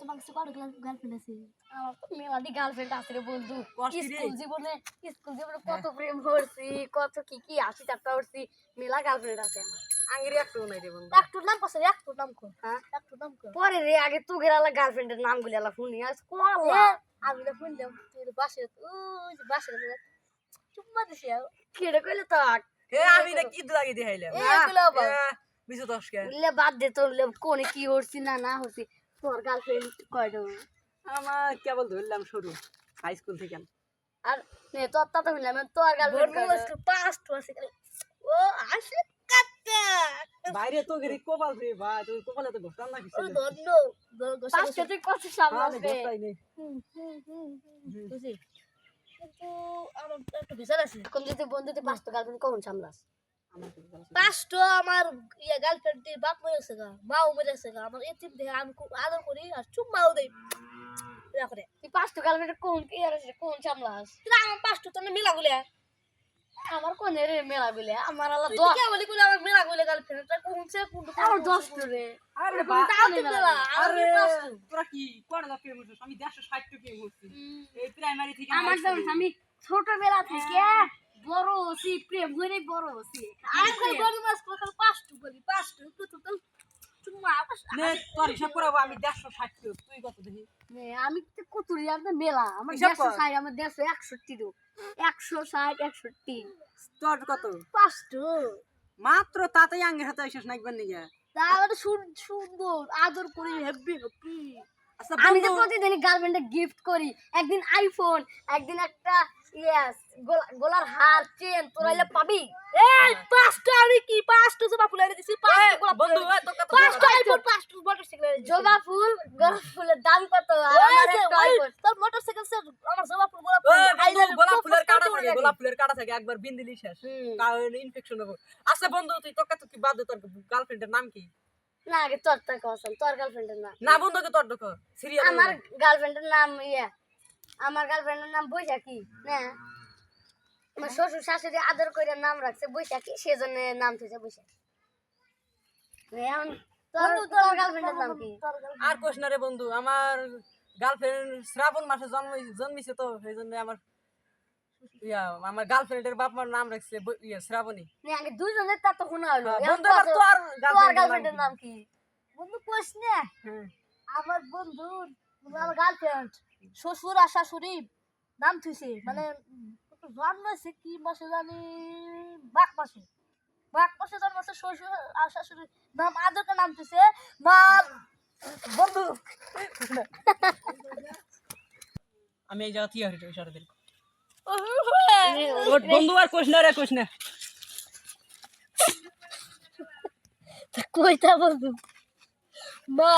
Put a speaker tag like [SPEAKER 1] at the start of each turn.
[SPEAKER 1] তোমার কাছে কত গার্লফ্রেন্ড আছে?
[SPEAKER 2] আমার তো মেলাদি গার্লফ্রেন্ড আছে রে বন্ধু। স্কুল জীবনে স্কুল জীবনে কত প্রেম করছি কত কি কি আসি চাপটা করছি। মেলা গার্লফ্রেন্ড আছে আমার।
[SPEAKER 3] আঙ্গিরি একটু নাই রে বন্ধু।
[SPEAKER 1] একটু নাম পাশে একটু নাম কর
[SPEAKER 2] হ্যাঁ?
[SPEAKER 1] একটু নাম কর
[SPEAKER 2] পরে রে আগে তু গেলা গার্লফ্রেন্ডের নাম গুলি আলা
[SPEAKER 1] এ,
[SPEAKER 2] কোয়ালা
[SPEAKER 1] আমি না শুনলাম তুই বাসে ওই বাসে চুম্মা দিছি
[SPEAKER 2] কেড়ে কইলে তাক
[SPEAKER 3] এ আমি না কি লাগি দিহাইলাম
[SPEAKER 1] এ এগুলো আবার
[SPEAKER 3] বিশু দশকে।
[SPEAKER 2] উল্লে বাদ দে তোর উল্লে কোনে কি হরছি না না হরছি তোর গার্লফ্রেন্ড কয়টা?
[SPEAKER 3] আমার কেবল ধরলাম শুরু হাই স্কুল থেকে।
[SPEAKER 2] আর নে তোর তা তো হইলাম তোর গার্লফ্রেন্ড
[SPEAKER 1] পাঁচ তো আছে ও আসে
[SPEAKER 3] বাইরে তো গেরি কোপাল রে ভাই তুই কোপালে তো না কিছু
[SPEAKER 2] পাঁচটা তুই কত
[SPEAKER 1] কিন্তু আমার একটু বিচার আছে।
[SPEAKER 2] কোন যদি বন্ধু তুই পাঁচটা গার্লফ্রেন্ড কখন সামলাস।
[SPEAKER 1] পাঁচটো আমার ইয়ে গার্লফ্রেন্ড বাপ মেরেছে গা মাও মেরেছে গা আমার এতিম দেখে আমি খুব আদর করি আর চুম্মাও দেই। রাখরে
[SPEAKER 2] তুই পাঁচটা গার্লফ্রেন্ড কোন কি আর কোন সামলাস?
[SPEAKER 1] আমার পাঁচটো তো মেলা গুলে
[SPEAKER 2] আমার কোন রে মেলা বলে আমার আলা
[SPEAKER 1] তুই
[SPEAKER 2] দশ
[SPEAKER 1] কে বলি গুলে আমার মেলা গুলে গার্লফ্রেন্ড তা কোন সে কোন
[SPEAKER 2] আমার দশটা রে।
[SPEAKER 3] আরে
[SPEAKER 1] কোন
[SPEAKER 3] বা-
[SPEAKER 1] মেলা?
[SPEAKER 3] আরে
[SPEAKER 1] আরে পাঁচটো।
[SPEAKER 3] তোরা কি প্রেম আমি দেড়শো ষাট টাকা প্রেম করছি। এই প্রাইমারি থেকে
[SPEAKER 2] আমার। আমি ছোটবেলা থেকে বড় হচ্ছি প্রেম করে বড় হচ্ছি
[SPEAKER 1] আমি খালি বলি মাস করে পাঁচটো বলি পাঁচটো একটু তো তো চুম্মা
[SPEAKER 3] নে তোর হিসাব করাবো আমি দেড়শো ষাট টাকা তুই কত দেখি
[SPEAKER 2] নে, আমি তো কতুরি আর মেলা আমার
[SPEAKER 3] হিসাব
[SPEAKER 2] দেড়শো
[SPEAKER 3] কর।
[SPEAKER 2] ষাট আমার দেড়শো একষট্টি রো একশো ষাট একষট্টি।
[SPEAKER 3] তোর কত?
[SPEAKER 1] পাঁচটো।
[SPEAKER 3] মাত্র তাতেই আঙ্গের হাতে আইসিস না একবার নিয়ে
[SPEAKER 1] তাহলে সুন্দর আদর করি হেব্বি হেব্বি।
[SPEAKER 2] আমি তো প্রতিদিনই গার্লফ্রেন্ডে গিফট করি একদিন আইফোন একদিন একটা ইয়েস গোলার হার চেন তোরা এলে পাবি?
[SPEAKER 1] এই পাঁচটা আমি কি? পাঁচটো জবা ফুল এনে দিছি পাঁচটা গোলাপ
[SPEAKER 3] বন্ধু
[SPEAKER 1] পাঁচটা আইফোন পাঁচটা মোটরসাইকেল
[SPEAKER 2] জবা ফুল গোলাপ ফুলের দাম কত? আর আমার একটা
[SPEAKER 1] তোর মোটরসাইকেল সে আমার জবা ফুল গোলাপ ফুল আইলে
[SPEAKER 3] গোলাপ ফুলের কাটা থাকে। গোলাপ ফুলের কাটা থাকে একবার বিন দিলি শেষ। কারণ ইনফেকশন হবে। আচ্ছা বন্ধু তুই তোকে তো কি বাদ তোর গার্লফ্রেন্ডের নাম কি?
[SPEAKER 2] না আগে তোর তা কসম তোর গার্লফ্রেন্ডের নাম।
[SPEAKER 3] না বন্ধুকে তোর দেখো সিরিয়াল
[SPEAKER 2] আমার গার্লফ্রেন্ডের নাম ইয়ে আমার গার্লফ্রেন্ডের নাম বৈশাখী না? আমার শ্বশুর শাশুড়ি আদর করে নাম রাখছে বৈশাখী সেজন্য নাম বৈশাখী। এখন তোর তোর গার্লফ্রেন্ডের নাম কি?
[SPEAKER 3] আর কোশ না রে বন্ধু আমার গার্লফ্রেন্ড শ্রাবণ মাসে জন্ম জন্মিছে তো সেই জন্য আমার ইয়া আমার গার্লফ্রেন্ডের বাপ মার নাম রাখছে ইয়া শ্রাবণী।
[SPEAKER 2] নে আগে দুজনের তা তো শোনা হলো।
[SPEAKER 3] বন্ধু তোর
[SPEAKER 2] তোর
[SPEAKER 3] গার্লফ্রেন্ডের
[SPEAKER 2] নাম কি?
[SPEAKER 1] বন্ধু কোস না
[SPEAKER 3] হ্যাঁ।
[SPEAKER 1] আমার বন্ধু আমার গার্লফ্রেন্ড শ্বশুর আর শাশুড়ি নাম থুইছে মানে জন্মেছে কি মাসে জানি বাঘ মাসে। বাঘ মাসে জন্মেছে শ্বশুর আর শাশুড়ি নাম আদরকে নাম থুইছে মা
[SPEAKER 3] বন্ধু। আমি এই জায়গা থেকে হারিয়ে ইশারা দিল বন্ধু আর কোশ না রে কোশ না।
[SPEAKER 1] কইতা বন্ধু। মা।